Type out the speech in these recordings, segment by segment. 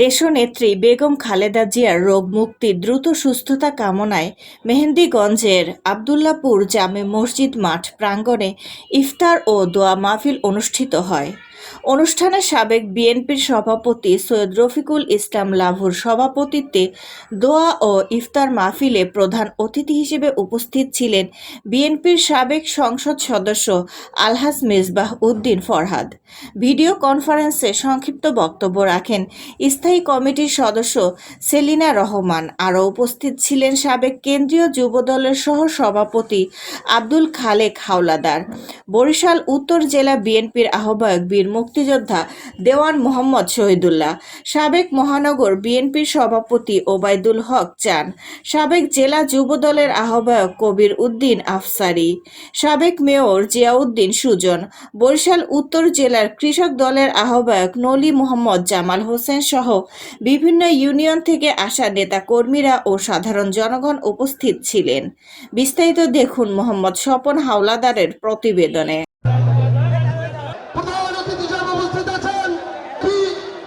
দেশনেত্রী বেগম খালেদা জিয়ার রোগ মুক্তি দ্রুত সুস্থতা কামনায় মেহেন্দিগঞ্জের আবদুল্লাপুর জামে মসজিদ মাঠ প্রাঙ্গণে ইফতার ও দোয়া মাহফিল অনুষ্ঠিত হয়। অনুষ্ঠানে সাবেক বিএনপির সভাপতি সৈয়দ রফিকুল ইসলাম লাভুর সভাপতিত্বে দোয়া ও ইফতার মাহফিলে প্রধান অতিথি হিসেবে উপস্থিত ছিলেন বিএনপির সাবেক সংসদ সদস্য আলহাজ মিসবাহ উদ্দিন ফরহাদ। ভিডিও কনফারেন্সে সংক্ষিপ্ত বক্তব্য রাখেন স্থায়ী কমিটির সদস্য সেলিনা রহমান। আরও উপস্থিত ছিলেন সাবেক কেন্দ্রীয় যুবদলের সহ সভাপতি আব্দুল খালেক হাওলাদার। বরিশাল উত্তর জেলা বিএনপির আহ্বায়ক বীর মুক্তিযোদ্ধা দেওয়ান মোহাম্মদ শহীদুল্লাহ, সাবেক মহানগর বিএনপির সভাপতি ওবায়দুল হক চান, সাবেক জেলা যুবদলের আহ্বায়ক কবির উদ্দিন আফসারি, সাবেক মেয়র জিয়াউদ্দিন সুজন, বরিশাল উত্তর জেলার কৃষক দলের আহ্বায়ক নলি মোহাম্মদ জামাল হোসেন সহ বিভিন্ন ইউনিয়ন থেকে আসা নেতা কর্মীরা ও সাধারণ জনগণ উপস্থিত ছিলেন। বিস্তারিত দেখুন মোহাম্মদ স্বপন হাওলাদারের প্রতিবেদনে প্রধান অতিথি হিসেবে উপস্থিত আছেন কি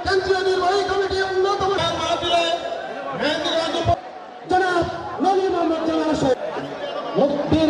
কেন্দ্রীয় নির্বাহী কমিটি অন্যতম মাহফিলে মেহেন্দিগঞ্জ জনাব নবী মোহাম্মদ জামাল শেখ বীর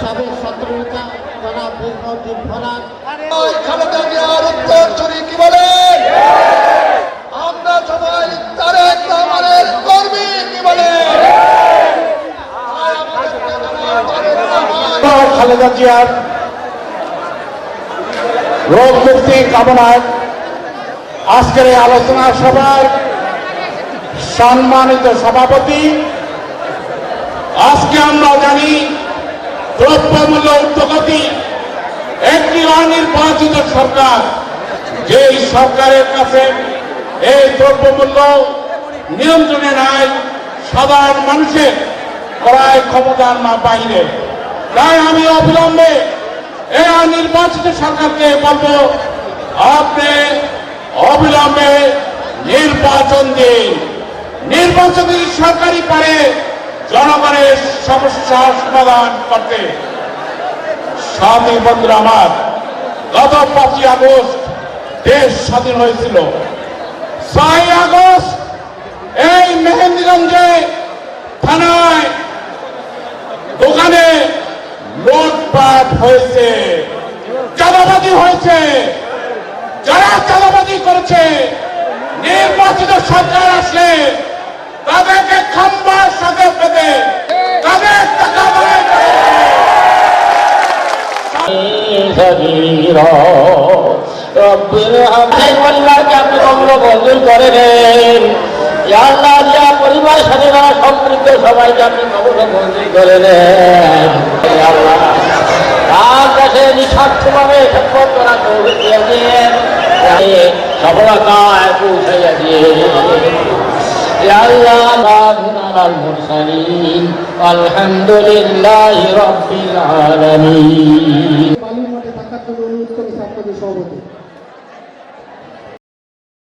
সাবেক ছাত্রনেতা জনাব মেহবুদ্দিন ফরাদ খালেদা জিয়ার উত্তরসূরি কি বলেন আমরা সবাই তারেক রহমানের কর্মী কি বলেন খালেদা জিয়ার। রোগ মুক্তি কামনায় আজকের এই আলোচনা সভার সম্মানিত সভাপতি আজকে আমরা জানি দ্রব্যমূল্য উদ্যোগতি একটি অনির্বাচিত সরকার, যেই সরকারের কাছে এই দ্রব্যমূল্য নিয়ন্ত্রণে নাই, সাধারণ মানুষের ক্রয় ক্ষমতার না বাইরে তাই আমি অবিলম্বে এই নির্বাচিত সরকারকে বলব, আপনি অবিলম্বে নির্বাচন দিন। নির্বাচন যদি সরকারি পারে জনগণের সমস্যা সমাধান করতে। স্বামী, বন্ধুরা আমার, গত পাঁচই আগস্ট দেশ স্বাধীন হয়েছিল। ছয় আগস্ট এই মেহেন্দিগঞ্জে থানায় দোকানে লুটপাট হয়েছে, চাঁদাবাজি হয়েছে। যারা চাঁদাবাজি করেছে, নির্বাচিত সরকার আসলে তাদেরকে খাম্বার সাথে পেতে তাদের টাকা করে যা পরিবার সাথে যারা সবাইকে আপনি কখনো মঞ্জুর করে আল্লাহ, তার কাছে নিঃস্বার্থভাবে তৌফিক দিয়ে দিন। সফলতায় দিয়ে আলহামদুলিল্লাহ রবিল আলমী অনুরোধ করি সভাপতি।